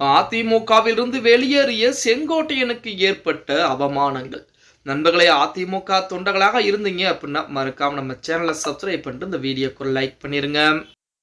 அதிமுகவிலிருந்து வெளியேறிய செங்கோட்டையனுக்கு ஏற்பட்ட அவமானங்கள். நண்பர்களே அதிமுக தொண்டர்களாக இருந்தீங்க அப்படின்னா மறக்காம நம்ம சேனலை சப்ஸ்கிரைப் பண்ணிட்டு இந்த வீடியோக்கு லைக் பண்ணிருங்க.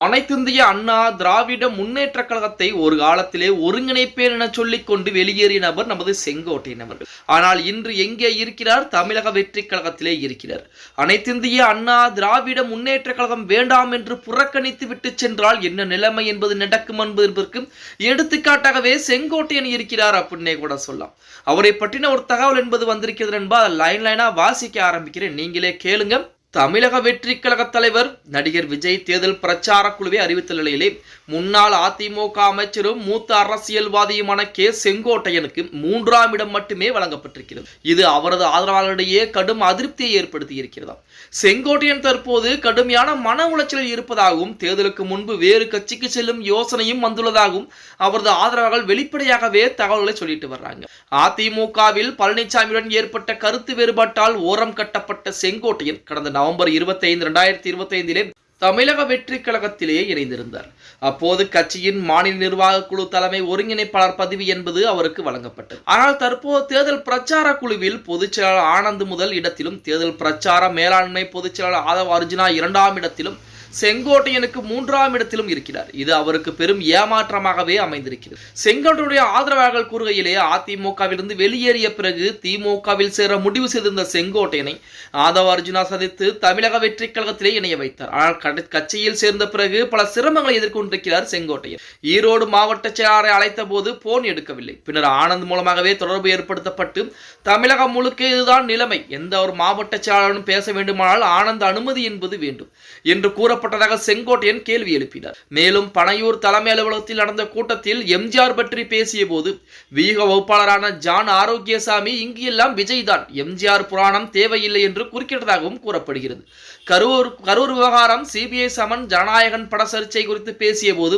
அனைத்திந்திய அண்ணா திராவிட முன்னேற்ற கழகத்தை ஒரு காலத்திலே ஒருங்கிணைப்பேன் என சொல்லிக் கொண்டு வெளியேறிய நபர் நமது செங்கோட்டையன் அவர்கள். ஆனால் இன்று எங்கே இருக்கிறார்? தமிழக வெற்றி கழகத்திலே இருக்கிறார். அனைத்திந்திய அண்ணா திராவிட முன்னேற்ற கழகம் வேண்டாம் என்று புறக்கணித்து விட்டு சென்றால் என்ன நிலைமை என்பது நடக்கும் என்பதற்கு எடுத்துக்காட்டாகவே செங்கோட்டையன் இருக்கிறார் அப்படின்னே கூட சொல்லலாம். அவரை பற்றின ஒரு தகவல் என்பது வந்திருக்கிறது என்பால் லைன் லைனா வாசிக்க ஆரம்பிக்கிறேன். நீங்களே கேளுங்க. தமிழக வெற்றி கழக தலைவர் நடிகர் விஜய் தேர்தல் பிரச்சார குழுவை அறிவித்த நிலையிலே முன்னாள் அதிமுக அமைச்சரும் மூத்த அரசியல்வாதியுமான கே. செங்கோட்டையனுக்கு மூன்றாம் இடம் மட்டுமே வழங்கப்பட்டிருக்கிறது. இது அவரது ஆதரவாளர்களிடையே கடும் அதிருப்தியை ஏற்படுத்தி இருக்கிறதா செங்கோட்டையன் தற்போது கடுமையான மன உளைச்சலில் இருப்பதாகவும் தேர்தலுக்கு முன்பு வேறு கட்சிக்கு செல்லும் யோசனையும் வந்துள்ளதாகவும் அவரது ஆதரவாளர்கள் வெளிப்படையாகவே தகவல்களை சொல்லிட்டு வர்றாங்க. அதிமுகவில் பழனிசாமியுடன் ஏற்பட்ட கருத்து வேறுபாட்டால் ஓரம் கட்டப்பட்ட செங்கோட்டையன் கடந்த நவம்பர் இருபத்தைந்து ரெண்டாயிரத்தி தமிழக வெற்றி கழகத்திலேயே இணைந்திருந்தார். அப்போது கட்சியின் மாநில நிர்வாக குழு தலைமை ஒருங்கிணைப்பாளர் பதவி என்பது அவருக்கு வழங்கப்பட்டது. ஆனால் தற்போது தேர்தல் பிரச்சார குழுவில் பொதுச் செயலாளர் ஆனந்த் முதல் இடத்திலும் தேர்தல் பிரச்சார மேலாண்மை பொதுச் செயலாளர் ஆதவ் அர்ஜுனா இரண்டாம் இடத்திலும் செங்கோட்டையனுக்கு மூன்றாம் இடத்திலும் இருக்கிறார். இது அவருக்கு பெரும் ஏமாற்றமாகவே அமைந்திருக்கிறது. செங்கோட்டையுடைய ஆதரவாளர்கள் கூறுகையிலே அதிமுகவிலிருந்து வெளியேறிய பிறகு திமுகவில் சேர முடிவு செய்திருந்த செங்கோட்டையனை ஆதவ அர்ஜுனா சந்தித்து தமிழக வெற்றி கழகத்திலே இணைய வைத்தார். ஆனால் கட்சியில் சேர்ந்த பிறகு பல சிரமங்களை எதிர்கொண்டிருக்கிறார் செங்கோட்டையன். ஈரோடு மாவட்ட செயலாளரை அழைத்த போது போன் எடுக்கவில்லை. பின்னர் ஆனந்த் மூலமாகவே தொடர்பு ஏற்படுத்தப்பட்டு தமிழகம் முழுக்க இதுதான் நிலைமை. எந்த ஒரு மாவட்ட செயலாளரும் பேச வேண்டுமானால் ஆனந்த் அனுமதி என்பது வேண்டும் என்று கூற கூறப்பட்டதாக செங்கோட்டையன் கேள்வி எழுப்பினார். மேலும் பனையூர் தலைமை அலுவலகத்தில் நடந்த கூட்டத்தில் எம்ஜிஆர் பற்றி பேசிய போது வீக வகுப்பாளரான ஜான் ஆரோக்கியசாமி இங்கு எல்லாம் விஜய் தான் எம்ஜிஆர் புராணம் தேவையில்லை என்று குறுக்கிட்டதாகவும் கூறப்படுகிறது. கரூர் கரூர் விவகாரம் சிபிஐ சமன் ஜனநாயகன் பட சர்ச்சை குறித்து பேசிய போது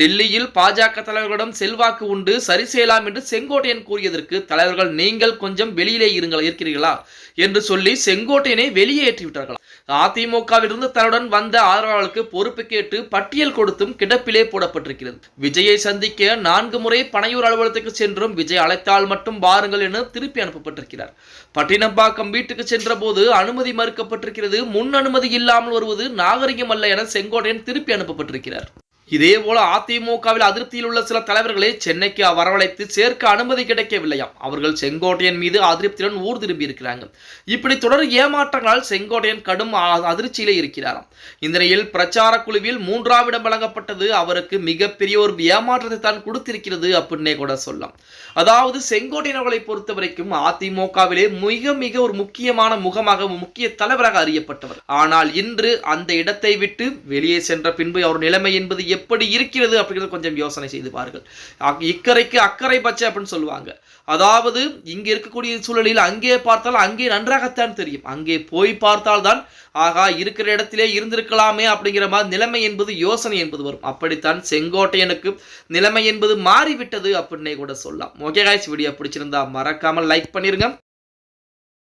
டெல்லியில் பாஜக தலைவர்களிடம் செல்வாக்கு உண்டு சரி செய்யலாம் என்று செங்கோட்டையன் கூறியதற்கு தலைவர்கள் நீங்கள் கொஞ்சம் வெளியிலே இருங்கள் இருக்கிறீர்களா? என்று சொல்லி செங்கோட்டையனை வெளியேற்றிவிட்டார்களா அதிமுகவிலிருந்து தன்னுடன் வந்த ஆதரவாளர்களுக்கு பொறுப்பு கேட்டு பட்டியல் கொடுத்தும் கிடப்பிலே போடப்பட்டிருக்கிறது. விஜயை சந்திக்க நான்கு முறை பனையூர் அலுவலகத்துக்கு சென்றும் விஜய் அழைத்தால் மட்டும் பாருங்கள் என திருப்பி அனுப்பப்பட்டிருக்கிறார். பட்டினம்பாக்கம் வீட்டுக்கு சென்ற போது அனுமதி மறுக்கப்பட்டிருக்கிறது. முன் அனுமதி இல்லாமல் வருவது நாகரிகம் அல்ல என செங்கோட்டையன் திருப்பி அனுப்பப்பட்டிருக்கிறார். இதே போல அதிமுகவில் அதிருப்தியில் உள்ள சில தலைவர்களை சென்னைக்கு வரவழைத்து சேர்க்க அனுமதி கிடைக்கவில்லையாம். அவர்கள் செங்கோட்டையன் மீது அதிருப்தியுடன் ஊர் திரும்பி இருக்கிறாங்க. இப்படி தொடர் ஏமாற்றங்களால் செங்கோட்டையன் கடும் அ- அதிர்ச்சியிலே இருக்கிறாராம். இந்த நிலையில் பிரச்சார குழுவில் மூன்றாம் இடம் வழங்கப்பட்டது அவருக்கு மிகப்பெரிய ஒரு ஏமாற்றத்தை தான் கொடுத்திருக்கிறது அப்படின்னே கூட சொல்லலாம். அதாவது செங்கோட்டையன் அவர்களை பொறுத்த வரைக்கும் அதிமுகவிலே மிக மிக ஒரு முக்கியமான முகமாக முக்கிய தலைவராக அறியப்பட்டவர். ஆனால் இன்று அந்த இடத்தை விட்டு வெளியே சென்ற பின்பு அவர் நிலைமை என்பது எப்படி இருக்கிறது அப்படிங்கிறத கொஞ்சம் யோசனை செய்து பாருங்கள். இக்கரைக்கு அக்கறை பச்சை அப்படின்னு சொல்லுவாங்க. அதாவது இங்க இருக்கக்கூடிய சூழலில் அங்கே பார்த்தால் அங்கே நன்றாகத்தான் தெரியும். அங்கே போய் பார்த்தால்தான் ஆகா இருக்கிற இடத்திலே இருந்திருக்கலாமே அப்படிங்கிற மாதிரி நிலைமை என்பது யோசனை என்பது வரும். அப்படித்தான் செங்கோட்டையனுக்கு நிலைமை என்பது மாறிவிட்டது அப்படின்னே கூட சொல்லலாம். ஓகே காய்ச்சி வீடியோ பிடிச்சிருந்தா மறக்காமல் லைக் பண்ணிருங்க.